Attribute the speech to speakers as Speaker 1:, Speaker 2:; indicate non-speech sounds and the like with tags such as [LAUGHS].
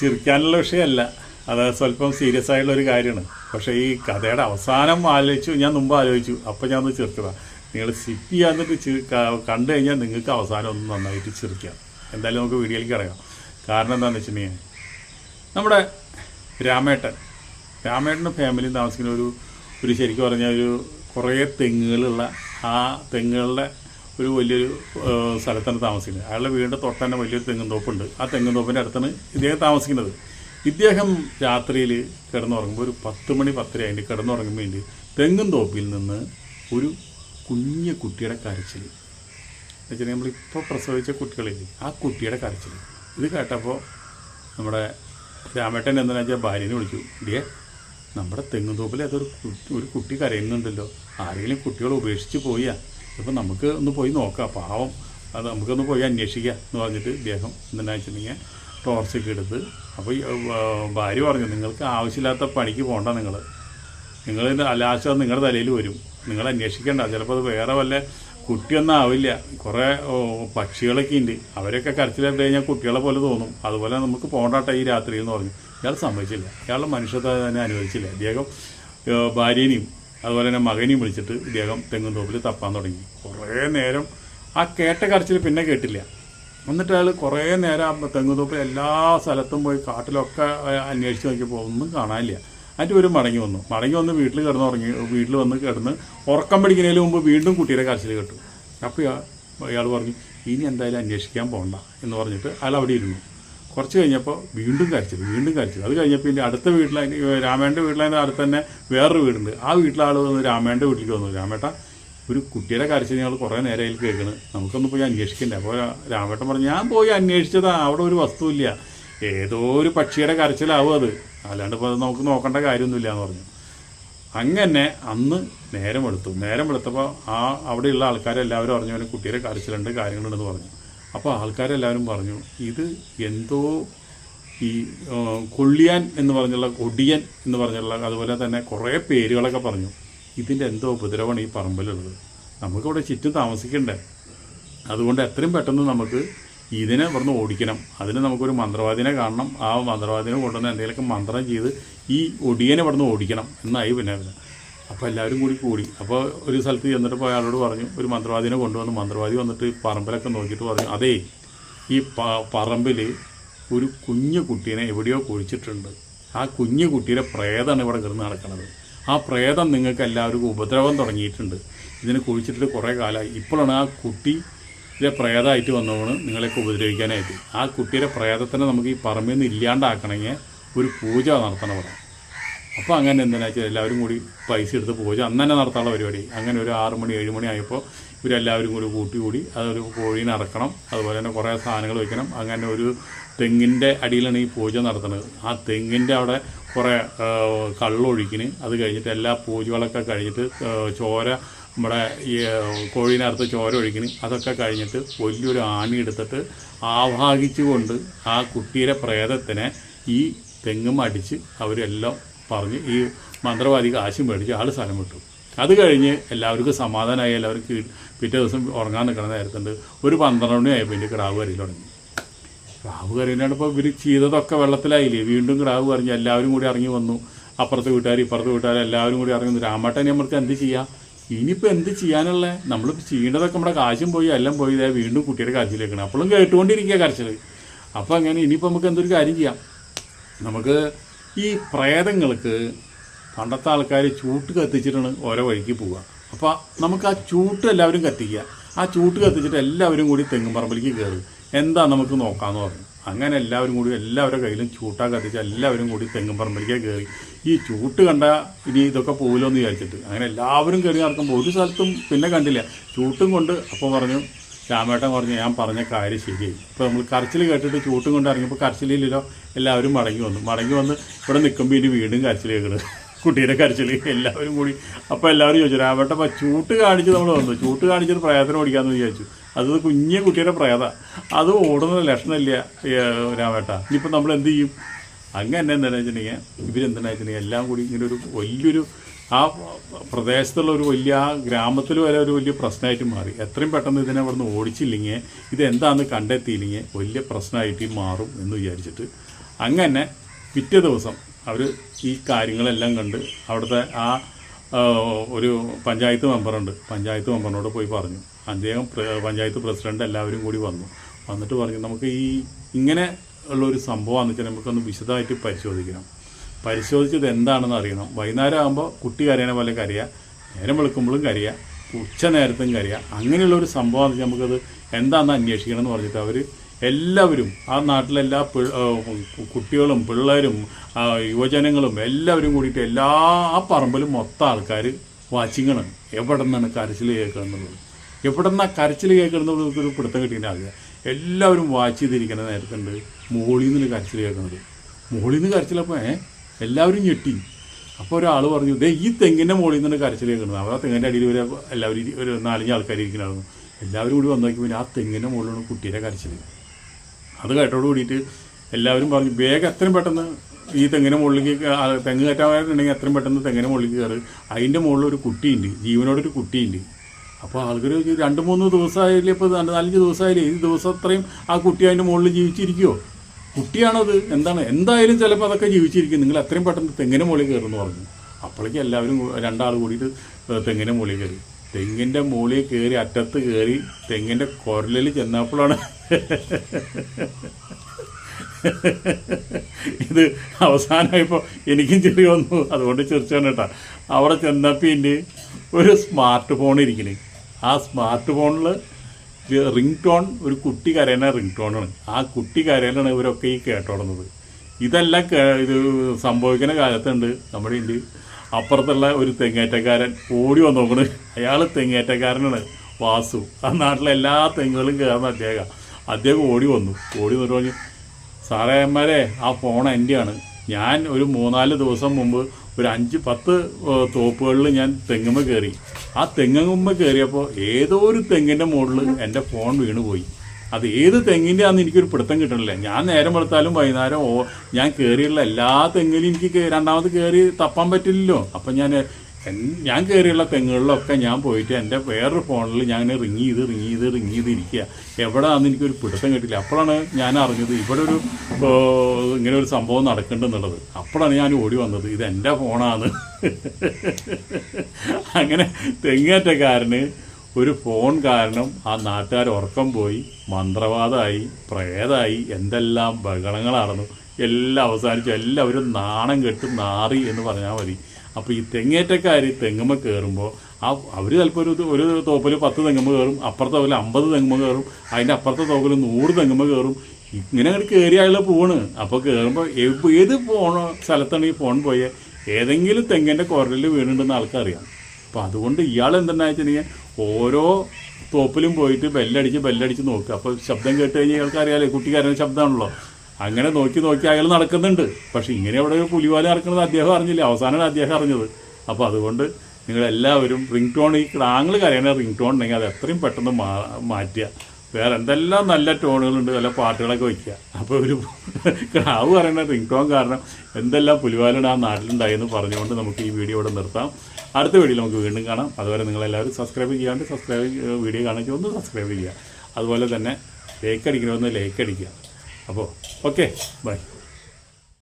Speaker 1: ചിരിക്കാനുള്ള വിഷയമല്ല. അത് സ്വല്പം സീരിയസ് ആയിട്ടുള്ള ഒരു കാര്യമാണ്. പക്ഷേ ഈ കഥയുടെ അവസാനം ആലോചിച്ചു ഞാൻ മുമ്പ് ആലോചിച്ചു. അപ്പോൾ ഞാൻ ഒന്ന് ചിരിച്ചതാണ് നിങ്ങൾ സിപ്പ് ചെയ്യാന്നിട്ട് കണ്ടു കഴിഞ്ഞാൽ നിങ്ങൾക്ക് അവസാനം ഒന്ന് നന്നായിട്ട് ചിരിക്കാം എന്തായാലും നമുക്ക് വീഡിയോയിലേക്ക് കിടക്കാം. കാരണം എന്താണെന്ന് വെച്ചിട്ടുണ്ടെങ്കിൽ നമ്മുടെ രാമേട്ടൻ. രാമേട്ടന്റെ ഫാമിലി താമസിക്കുന്ന ഒരു ഒരു ശരിക്കും പറഞ്ഞാൽ ഒരു കുറേ തെങ്ങുകളുള്ള ആ തെങ്ങുകളുടെ ഒരു വലിയൊരു സ്ഥലത്താണ് താമസിക്കുന്നത്. അയാളുടെ വീടിന്റെ തൊട്ട് തന്നെ വലിയൊരു തെങ്ങും തോപ്പുണ്ട് ആ തെങ്ങും തോപ്പിന്റെ അടുത്താണ് ഇദ്ദേഹം താമസിക്കുന്നത്. ഇദ്ദേഹം രാത്രിയിൽ കിടന്നുറങ്ങുമ്പോൾ ഒരു പത്ത് മണി പത്തര അതിന്റെ കിടന്നുറങ്ങുമ്പോൾ വേണ്ടി തെങ്ങും തോപ്പിൽ നിന്ന് ഒരു കുഞ്ഞു കുട്ടിയുടെ കരച്ചിൽ എന്നുവെച്ചാൽ നമ്മളിപ്പോൾ പ്രസവിച്ച കുട്ടികളില്ലേ ആ കുട്ടിയുടെ കരച്ചിൽ ഇത് കേട്ടപ്പോൾ നമ്മുടെ രാമേട്ടൻ എന്താണെന്ന് വെച്ചാൽ ഭാര്യനെ വിളിച്ചു. ഇടിയേ നമ്മുടെ തെങ്ങുതോപ്പിൽ അതൊരു കുട്ടി ഒരു കുട്ടി കരയുന്നുണ്ടല്ലോ. ആരെങ്കിലും കുട്ടികൾ ഉപേക്ഷിച്ച് പോയാ ഇപ്പം നമുക്ക് ഒന്ന് പോയി നോക്കാം. പാവം. അത് നമുക്കൊന്ന് പോയി അന്വേഷിക്കാം എന്ന് പറഞ്ഞിട്ട് ഇദ്ദേഹം എന്താണെന്ന് വെച്ചിട്ടുണ്ടെങ്കിൽ ടോർച്ചൊക്കെ എടുത്ത് അപ്പോൾ ഭാര്യ പറഞ്ഞു നിങ്ങൾക്ക് ആവശ്യമില്ലാത്ത പണിക്ക് പോകണ്ട നിങ്ങൾ നിങ്ങൾ ലാസ്റ്റ് നിങ്ങളുടെ തലയിൽ വരും. നിങ്ങൾ അന്വേഷിക്കേണ്ട. ചിലപ്പോൾ അത് വേറെ വല്ല കുട്ടിയൊന്നും ആവില്ല. കുറേ പക്ഷികളൊക്കെ ഉണ്ട് അവരൊക്കെ കരച്ചിലിട്ട് കഴിഞ്ഞാൽ കുട്ടികളെ പോലെ തോന്നും. അതുപോലെ നമുക്ക് പോകണ്ടാട്ടെ ഈ രാത്രി എന്ന് പറഞ്ഞു. ഇയാൾ സമ്മതിച്ചില്ല. ഇയാളുടെ മനുഷ്യത്വം തന്നെ അനുവദിച്ചില്ല. അദ്ദേഹം ഭാര്യനെയും അതുപോലെ തന്നെ മകനെയും വിളിച്ചിട്ട് ഇദ്ദേഹം തെങ്ങും തോപ്പിൽ തപ്പാൻ തുടങ്ങി. കുറേ നേരം ആ കേട്ട കരച്ചിൽ പിന്നെ കേട്ടില്ല. എന്നിട്ട് അയാൾ കുറേ നേരം ആ തെങ്ങുതോപ്പിൽ എല്ലാ സ്ഥലത്തും പോയി കാട്ടിലൊക്കെ അന്വേഷിച്ച് നോക്കിയപ്പോൾ ഒന്നും കാണാനില്ല. അതിന്റെ ഒരു മടങ്ങി വന്നു. മടങ്ങി വന്ന് വീട്ടിൽ കിടന്ന് ഉറങ്ങി വീട്ടിൽ വന്ന് കിടന്ന് ഉറക്കം പിടിക്കുന്നതിന് മുമ്പ് വീണ്ടും കുട്ടിയുടെ കരച്ചിൽ കേട്ടു. അപ്പോൾ ഇയാൾ പറഞ്ഞു ഇനി എന്തായാലും അന്വേഷിക്കാൻ പോകണ്ട എന്ന് പറഞ്ഞിട്ട് അയാൾ അവിടെ ഇരുന്നു. കുറച്ച് കഴിഞ്ഞപ്പോൾ വീണ്ടും കരച്ചിൽ വീണ്ടും കരച്ചിൽ അത് കഴിഞ്ഞപ്പോൾ ഇനി അടുത്ത വീട്ടിൽ രാമേന്റെ വീട്ടിലതിന്റെ അടുത്ത് തന്നെ വേറൊരു വീടുണ്ട്. ആ വീട്ടിലെ ആൾ വന്ന് രാമേന്റെ വീട്ടിലേക്ക് വന്നു. രാമേട്ട ഒരു കുട്ടിയുടെ കരച്ചിൽ ഞങ്ങൾ കുറേ നേരമായി കേൾക്കണ്. നമുക്കൊന്ന് പോയി അന്വേഷിക്കണ്ടേ. അപ്പോൾ രാമേട്ടൻ പറഞ്ഞു ഞാൻ പോയി അന്വേഷിച്ചതാ. അവിടെ ഒരു വസ്തുവില്ല. ഏതോ ഒരു പക്ഷിയുടെ കരച്ചിലാവും അത്. അല്ലാണ്ട് ഇപ്പോൾ നമുക്ക് നോക്കേണ്ട കാര്യമൊന്നുമില്ല എന്ന് പറഞ്ഞു. അങ്ങനെ അന്ന് നേരം എടുത്തു നേരം എടുത്തപ്പോൾ ആ അവിടെയുള്ള ആൾക്കാരെല്ലാവരും അറിഞ്ഞു അവന് കുട്ടിയുടെ കരച്ചിലുണ്ട് കാര്യങ്ങളുണ്ടെന്ന് പറഞ്ഞു. അപ്പോൾ ആൾക്കാരെല്ലാവരും പറഞ്ഞു ഇത് എന്തോ ഈ കൊള്ളിയാൻ എന്ന് പറഞ്ഞുള്ള കൊടിയൻ എന്ന് പറഞ്ഞുള്ള അതുപോലെ തന്നെ കുറേ പേരുകളൊക്കെ പറഞ്ഞു ഇതിന്റെ എന്തോ ഉപദ്രവമാണ് ഈ പറമ്പിലുള്ളത്. നമുക്കിവിടെ ചുറ്റും താമസിക്കണ്ടേ? അതുകൊണ്ട് എത്രയും പെട്ടെന്ന് നമുക്ക് ഇതിനെ ഇവിടുന്ന് ഓടിക്കണം. അതിന് നമുക്കൊരു മന്ത്രവാദിനെ കാണണം. ആ മന്ത്രവാദിനെ കൊണ്ടുവന്ന് എന്തെങ്കിലുമൊക്കെ മന്ത്രം ചെയ്ത് ഈ ഒടിയനെ ഇവിടുന്ന് ഓടിക്കണം എന്നായി പിന്നെ. അപ്പോൾ എല്ലാവരും കൂടി കൂടി. അപ്പോൾ ഒരു സ്ഥലത്ത് ചെന്നിട്ട് പോയി അയാളോട് പറഞ്ഞു ഒരു മന്ത്രവാദിനെ കൊണ്ടുവന്ന് മന്ത്രവാദി വന്നിട്ട് പറമ്പിലൊക്കെ നോക്കിയിട്ട് പറഞ്ഞു അതേ ഈ പറമ്പിൽ ഒരു കുഞ്ഞു കുട്ടീനെ എവിടെയോ കുഴിച്ചിട്ടുണ്ട്. ആ കുഞ്ഞു കുട്ടിയുടെ പ്രേതമാണ് ഇവിടെ കിടന്ന് നടക്കുന്നത് ആ പ്രേതം നിങ്ങൾക്ക് എല്ലാവർക്കും ഉപദ്രവം തുടങ്ങിയിട്ടുണ്ട്. ഇതിനെ കുഴിച്ചിട്ട് കുറേ കാലമായി. ഇപ്പോഴാണ് ആ കുട്ടി ഇതിലെ പ്രേതമായിട്ട് വന്നവണ് നിങ്ങളെയൊക്കെ ഉപദ്രവിക്കാനായിട്ട്. ആ കുട്ടിയുടെ പ്രേതത്തിനെ നമുക്ക് ഈ പറമ്പിൽ നിന്ന് ഇല്ലാണ്ടാക്കണമെങ്കിൽ ഒരു പൂജ നടത്തണം ഇവിടെ. അപ്പോൾ അങ്ങനെ എന്തിനാ വെച്ചാൽ എല്ലാവരും കൂടി പൈസ എടുത്ത് പൂജ അന്ന് തന്നെ നടത്താനുള്ള പരിപാടി. അങ്ങനെ ഒരു ആറ് മണി ഏഴ് മണി ആയപ്പോൾ ഇവരെല്ലാവരും കൂടി കൂട്ടി കൂടി അതൊരു കോഴീനെ അറക്കണം അതുപോലെ തന്നെ കുറേ സാധനങ്ങൾ വയ്ക്കണം അങ്ങനെ ഒരു തെങ്ങിന്റെ അടിയിലാണ് ഈ പൂജ നടത്തുന്നത്. ആ തെങ്ങിന്റെ അവിടെ കുറേ കള്ളൊഴിക്കിന് അത് കഴിഞ്ഞിട്ട് എല്ലാ പൂജകളൊക്കെ കഴിഞ്ഞിട്ട് ചോര നമ്മുടെ ഈ കോഴീനകത്ത് ചോര ഒഴിക്കിന് അതൊക്കെ കഴിഞ്ഞിട്ട് വലിയൊരു ആണി എടുത്തിട്ട് ആവാഹിച്ചുകൊണ്ട് ആ കുട്ടിയുടെ പ്രേതത്തിനെ ഈ തെങ്ങും അടിച്ച് അവരെല്ലാം പറഞ്ഞ് ഈ മന്ത്രവാദി കാശും മേടിച്ച് ആൾ സ്ഥലം വിട്ടു. അത് കഴിഞ്ഞ് എല്ലാവർക്കും സമാധാനമായി എല്ലാവർക്കും പിറ്റേ ദിവസം ഉറങ്ങാൻ നിൽക്കണ നേരത്തുണ്ട്. ഒരു പന്ത്രണ്ട് മണി ആയപ്പോൾ എന്റെ കിടാവ് കരയിൽ തുടങ്ങി. കിടാവ് കരയിലാണ് ഇപ്പോൾ ഇവർ ചെയ്തതൊക്കെ വെള്ളത്തിലായില്ലേ? വീണ്ടും കിടാവ് പറഞ്ഞ് എല്ലാവരും കൂടി ഇറങ്ങി വന്നു. അപ്പുറത്തെ വീട്ടുകാർ ഇപ്പുറത്തെ വീട്ടുകാർ എല്ലാവരും കൂടി ഇറങ്ങി വന്നു. രാമേട്ടനെ നമ്മൾക്ക് എന്ത് ചെയ്യാം? ഇനിയിപ്പോൾ എന്ത് ചെയ്യാനുള്ള? നമ്മൾ ചെയ്യേണ്ടതൊക്കെ നമ്മുടെ കാശും പോയി എല്ലാം പോയി. ഇതേ വീണ്ടും കുട്ടിയുടെ കാശിലേക്കാണ്. അപ്പോഴും കേട്ടുകൊണ്ടിരിക്കുക കരച്ചിൽ അപ്പോൾ അങ്ങനെ ഇനിയിപ്പോൾ നമുക്ക് എന്തൊരു കാര്യം ചെയ്യാം? നമുക്ക് ഈ പ്രേതങ്ങൾക്ക് പണ്ടത്തെ ആൾക്കാർ ചൂട്ട് കത്തിച്ചിട്ടാണ് ഓരോ വഴിക്ക് പോവുക. അപ്പോൾ നമുക്ക് ആ ചൂട്ട് എല്ലാവരും കത്തിക്കുക. ആ ചൂട്ട് കത്തിച്ചിട്ട് എല്ലാവരും കൂടി തെങ്ങും പറമ്പിലേക്ക് കയറി എന്താ നമുക്ക് നോക്കാമെന്ന് പറഞ്ഞു. അങ്ങനെ എല്ലാവരും കൂടി എല്ലാവരുടെ കയ്യിലും ചൂട്ടാ കത്തിച്ച് എല്ലാവരും കൂടി തെങ്ങും പറമ്പിലേക്ക് കയറി. ഈ ചൂട്ട് കണ്ട ഇനി ഇതൊക്കെ പോകില്ലോ എന്ന് വിചാരിച്ചിട്ട്. അങ്ങനെ എല്ലാവരും കയറി നടക്കുമ്പോൾ ഒരു സ്ഥലത്തും പിന്നെ കണ്ടില്ല. ചൂട്ടും കൊണ്ട് അപ്പോൾ പറഞ്ഞു രാമേട്ടൻ പറഞ്ഞു ഞാൻ പറഞ്ഞ കാര്യം ശരിയായി ഇപ്പോൾ നമ്മൾ കരച്ചിൽ കേട്ടിട്ട് ചൂട്ടും കൊണ്ട് ഇറങ്ങിയപ്പോൾ കരച്ചിലില്ലല്ലോ എല്ലാവരും മടങ്ങി വന്നു. മടങ്ങി വന്ന് ഇവിടെ നിൽക്കുമ്പോൾ ഇനി വീണ്ടും കരച്ചിൽ കേൾക്കുന്നത് [LAUGHS] കുട്ടീനെ കരച്ചിൽ എല്ലാവരും കൂടി. അപ്പോൾ എല്ലാവരും ചോദിച്ചു രാമേട്ടൻ അപ്പോൾ ചൂട്ട് കാണിച്ച് നമ്മൾ വന്നു. ചൂട്ട് കാണിച്ചൊരു പ്രേതത്തിന് ഓടിക്കാമെന്ന് വിചാരിച്ചു. അത് കുഞ്ഞു കുട്ടിയുടെ പ്രേത. അത് ഓടുന്ന ലക്ഷണമില്ല രാമേട്ട. ഇനിയിപ്പോൾ നമ്മൾ എന്ത് ചെയ്യും? അങ്ങനെ എന്താണെന്ന് വെച്ചിട്ടുണ്ടെങ്കിൽ ഇവരെന്താണെന്ന് വെച്ചിട്ടുണ്ടെങ്കിൽ എല്ലാം കൂടി ഇങ്ങനൊരു വലിയൊരു ആ പ്രദേശത്തുള്ള ഒരു വലിയ ആ ഗ്രാമത്തിൽ വരെ ഒരു വലിയ പ്രശ്നമായിട്ട് മാറി. എത്രയും പെട്ടെന്ന് ഇതിനെ അവിടുന്ന് ഓടിച്ചില്ലെങ്കിൽ ഇത് എന്താണെന്ന് കണ്ടെത്തിയില്ലെങ്കിൽ വലിയ പ്രശ്നമായിട്ട് മാറും എന്ന് വിചാരിച്ചിട്ട്. അങ്ങനെ പിറ്റേ ദിവസം അവർ ഈ കാര്യങ്ങളെല്ലാം കണ്ട് അവിടുത്തെ ആ ആ, ഒരു പഞ്ചായത്ത് മെമ്പറുണ്ട്. പഞ്ചായത്ത് മെമ്പറിനോട് പോയി പറഞ്ഞു. അദ്ദേഹം പഞ്ചായത്ത് പ്രസിഡന്റ് എല്ലാവരും കൂടി വന്നു. വന്നിട്ട് പറഞ്ഞു നമുക്ക് ഈ ഇങ്ങനെ ഉള്ള ഒരു സംഭവമാണെന്ന് വെച്ചാൽ നമുക്കൊന്ന് വിശദമായിട്ട് പരിശോധിക്കണം. പരിശോധിച്ചത് എന്താണെന്ന് അറിയണം. വൈകുന്നേരം ആകുമ്പോൾ കുട്ടി കരയണ പോലെ കരയുക നേരം വെളുക്കുമ്പോഴും കരയുക ഉച്ച നേരത്തും കരയുക അങ്ങനെയുള്ള ഒരു സംഭവം നമുക്കത് എന്താണെന്ന് അന്വേഷിക്കണം എന്ന് പറഞ്ഞിട്ട് അവർ എല്ലാവരും ആ നാട്ടിലെല്ലാ പി- കുട്ടികളും പിള്ളേരും യുവജനങ്ങളും എല്ലാവരും കൂടിയിട്ട് എല്ലാ ആ പറമ്പിലും മൊത്തം ആൾക്കാർ വാച്ചിങ്ങാണ്. എവിടെ നിന്നാണ് കരച്ചിൽ കേൾക്കുന്നത് എവിടെ നിന്നാണ് കരച്ചിൽ കേൾക്കുന്നത് ഒരു പിടുത്തം കിട്ടിയിട്ടില്ല. എല്ലാവരും വാച്ച് ചെയ്തിരിക്കുന്ന നേരത്തുണ്ട് മുകളിൽ നിന്ന് കരച്ചിൽ കേൾക്കുന്നത്. മുകളിൽ നിന്ന് കരച്ചിലപ്പോൾ എല്ലാവരും ഞെട്ടി. അപ്പോൾ ഒരാൾ പറഞ്ഞു ദേ ഈ തെങ്ങിന്റെ മുകളിൽ നിന്നാണ് കരച്ചിൽ കേൾക്കുന്നത്. അവർ ആ തെങ്ങിന്റെ അടിയിൽ ഒരു എല്ലാവരും ഒരു നാലഞ്ച് ആൾക്കാർ ഇരിക്കണമായിരുന്നു എല്ലാവരും കൂടി വന്നു നോക്കി ആ തെങ്ങിന്റെ മുകളിലാണ് കുട്ടീനെ കരച്ചിൽ അത് കേട്ടോട് കൂടിയിട്ട് എല്ലാവരും പറഞ്ഞു വേഗം എത്രയും പെട്ടെന്ന് ഈ തെങ്ങിന്റെ മുകളിലേക്ക് തെങ്ങ് കയറ്റാമായിട്ടുണ്ടെങ്കിൽ എത്രയും പെട്ടെന്ന് തെങ്ങിന്റെ മുകളിലേക്ക് കയറി. അതിന്റെ മുകളിൽ ഒരു കുട്ടിയുണ്ട് ജീവനോടൊരു കുട്ടിയുണ്ട്. അപ്പോൾ ആൾക്കാർ രണ്ട് മൂന്ന് ദിവസമായില്ലേ ഇപ്പോൾ നാലഞ്ച് ദിവസമായില്ലേ ഈ ദിവസം അത്രയും ആ കുട്ടി അതിന്റെ മുകളിൽ ജീവിച്ചിരിക്കുമോ കുട്ടിയാണത്. എന്താണ്? എന്തായാലും ചിലപ്പോൾ അതൊക്കെ ജീവിച്ചിരിക്കും. നിങ്ങൾ എത്രയും പെട്ടെന്ന് തെങ്ങിന്റെ മുകളിൽ കയറുമെന്ന് പറഞ്ഞു. അപ്പോഴേക്കും എല്ലാവരും രണ്ടാൾ കൂടിയിട്ട് തെങ്ങിന് മുകളിൽ കയറി. തെങ്ങിന്റെ മുകളിൽ കയറി അറ്റത്ത് കയറി തെങ്ങിന്റെ കുരലിൽ ചെന്നപ്പോഴാണ് ഇത് അവസാനമായപ്പോൾ എനിക്കും ചെറിയ വന്നു. അതുകൊണ്ട് ചിരിച്ചാണ് കേട്ടോ. അവിടെ ചെന്നപ്പിന്റെ ഒരു സ്മാർട്ട് ഫോൺ ഇരിക്കണേ. ആ സ്മാർട്ട് ഫോണിൽ റിംഗ് ടോൺ ഒരു കുട്ടി കരയുന്ന റിംഗ് ടോണാണ് ആ കുട്ടി കരയിലാണ് ഇവരൊക്കെ ഈ കേട്ടോടുന്നത്. ഇതെല്ലാം ഇത് സംഭവിക്കുന്ന കാലത്തുണ്ട്. നമ്മുടെ ഇന്ത്യ അപ്പുറത്തുള്ള ഒരു തെങ്ങേറ്റക്കാരൻ ഓടി വന്നു നോക്കണ്. അയാൾ തെങ്ങേറ്റക്കാരനാണ് വാസു. ആ നാട്ടിലെ എല്ലാ തെങ്ങുകളും കയറുന്ന അദ്ദേഹം. അദ്ദേഹം ഓടി വന്നു. ഓടി വന്നിട്ട് പറഞ്ഞു സാറേമാരെ ആ ഫോൺ എന്റെയാണ് ഞാൻ ഒരു മൂന്നാൽ ദിവസം മുമ്പ് ഒരു അഞ്ച് പത്ത് തോപ്പുകളിൽ ഞാൻ തെങ്ങുമ്മ കയറി ആ തെങ്ങുമ്മ കയറിയപ്പോൾ ഏതോ ഒരു തെങ്ങിന്റെ മുകളിൽ എന്റെ ഫോൺ വീണുപോയി അത് ഏത് തെങ്ങിന്റെ ആണെന്ന് എനിക്കൊരു പിടുത്തം കിട്ടണില്ല. ഞാൻ നേരം വെളുത്താലും വൈകുന്നേരം ഓ ഞാൻ കയറിയുള്ള എല്ലാ തെങ്ങിലും എനിക്ക് രണ്ടാമത് കയറി തപ്പാൻ പറ്റില്ലല്ലോ. അപ്പം ഞാൻ ഞാൻ കയറിയുള്ള തെങ്ങുകളിലൊക്കെ ഞാൻ പോയിട്ട് എന്റെ വേറൊരു ഫോണിൽ ഞാൻ റിങ് ചെയ്ത് റിങ് ചെയ്ത് റിങ് ചെയ്ത് ഇരിക്കുക. എവിടെയാണെന്ന് എനിക്കൊരു പിടുത്തം കിട്ടില്ല. അപ്പോഴാണ് ഞാൻ അറിഞ്ഞത് ഇവിടെ ഒരു ഇങ്ങനെ ഒരു സംഭവം നടക്കേണ്ടെന്നുള്ളത് അപ്പോഴാണ് ഞാൻ ഓടി വന്നത്. ഇത് എന്റെ ഫോണാണ് അങ്ങനെ തെങ്ങേറ്റക്കാരന് ഒരു ഫോൺ കാരണം ആ നാട്ടുകാർ ഉറക്കം പോയി മന്ത്രവാദമായി പ്രേതമായി എന്തെല്ലാം ബഹളങ്ങളായിരുന്നു എല്ലാം അവസാനിച്ചു. എല്ലാവരും നാണം കെട്ട് നാറി എന്ന് പറഞ്ഞാൽ മതി. അപ്പോൾ ഈ തെങ്ങേറ്റക്കാർ തെങ്ങുമ്മ കയറുമ്പോൾ ആ അവർ ചിലപ്പോൾ ഒരു ഒരു തോപ്പിൽ പത്ത് തെങ്ങുമ്മ കയറും അപ്പുറത്തെ തോപ്പിൽ അമ്പത് തെങ്ങുമ്മ കയറും അതിന്റെ അപ്പുറത്തെ തോപ്പിൽ നൂറ് തെങ്ങുമ്മ കയറും ഇങ്ങനെ അങ്ങോട്ട് കയറി പോവാണ്. അപ്പോൾ കയറുമ്പോൾ ഏത് ഫോൺ സ്ഥലത്താണ് ഈ ഫോൺ പോയേ? ഏതെങ്കിലും തെങ്ങിന്റെ കുരലിൽ വീണിട്ടുണ്ടെന്ന് ആൾക്കറിയാം. അപ്പോൾ അതുകൊണ്ട് ഇയാൾ എന്തെന്നാ വെച്ചിട്ടുണ്ടെങ്കിൽ ഓരോ തോപ്പിലും പോയിട്ട് ബെല്ലടിച്ച് ബെല്ലടിച്ച് നോക്കുക അപ്പോൾ ശബ്ദം കേട്ട് കഴിഞ്ഞാൽ ഇയാൾക്ക് അറിയാലേ കുട്ടിക്കാരന്റെ ശബ്ദമാണല്ലോ. അങ്ങനെ നോക്കി നോക്കി അയാൾ നടക്കുന്നുണ്ട്. പക്ഷെ ഇങ്ങനെ അവിടെ പുലിവാല നടക്കുന്നത് അദ്ദേഹം അറിഞ്ഞില്ല. അവസാനം അദ്ദേഹം അറിഞ്ഞത്. അപ്പോൾ അതുകൊണ്ട് നിങ്ങളെല്ലാവരും റിംഗ് ടോൺ ഈ ക്ലാങ്ങൾ കരയണ റിംഗ് ടോൺ ഉണ്ടെങ്കിൽ അത് എത്രയും പെട്ടെന്ന് മാറ്റുക. വേറെ എന്തെല്ലാം നല്ല ടോണുകളുണ്ട് നല്ല പാട്ടുകളൊക്കെ വയ്ക്കുക. അപ്പോൾ ഒരു ക്ലാവ് പറയുന്ന റിംഗ് ടോൺ കാരണം എന്തെല്ലാം പുലിവാലാണ് ആ നാട്ടിലുണ്ടായെന്ന് പറഞ്ഞുകൊണ്ട് നമുക്ക് ഈ വീഡിയോ ഇവിടെ നിർത്താം. അടുത്ത വീഡിയോ നമുക്ക് വീണ്ടും കാണാം. അതുവരെ നിങ്ങളെല്ലാവരും സബ്സ്ക്രൈബ് ചെയ്യാണ്ട് സബ്സ്ക്രൈബ് വീഡിയോ കാണിച്ചു ഒന്ന് സബ്സ്ക്രൈബ് ചെയ്യുക. അതുപോലെ തന്നെ ലേക്ക് അടിക്കണമെന്ന് ലേക്ക് അടിക്കുക. അപ്പോൾ ഓക്കെ ബൈ.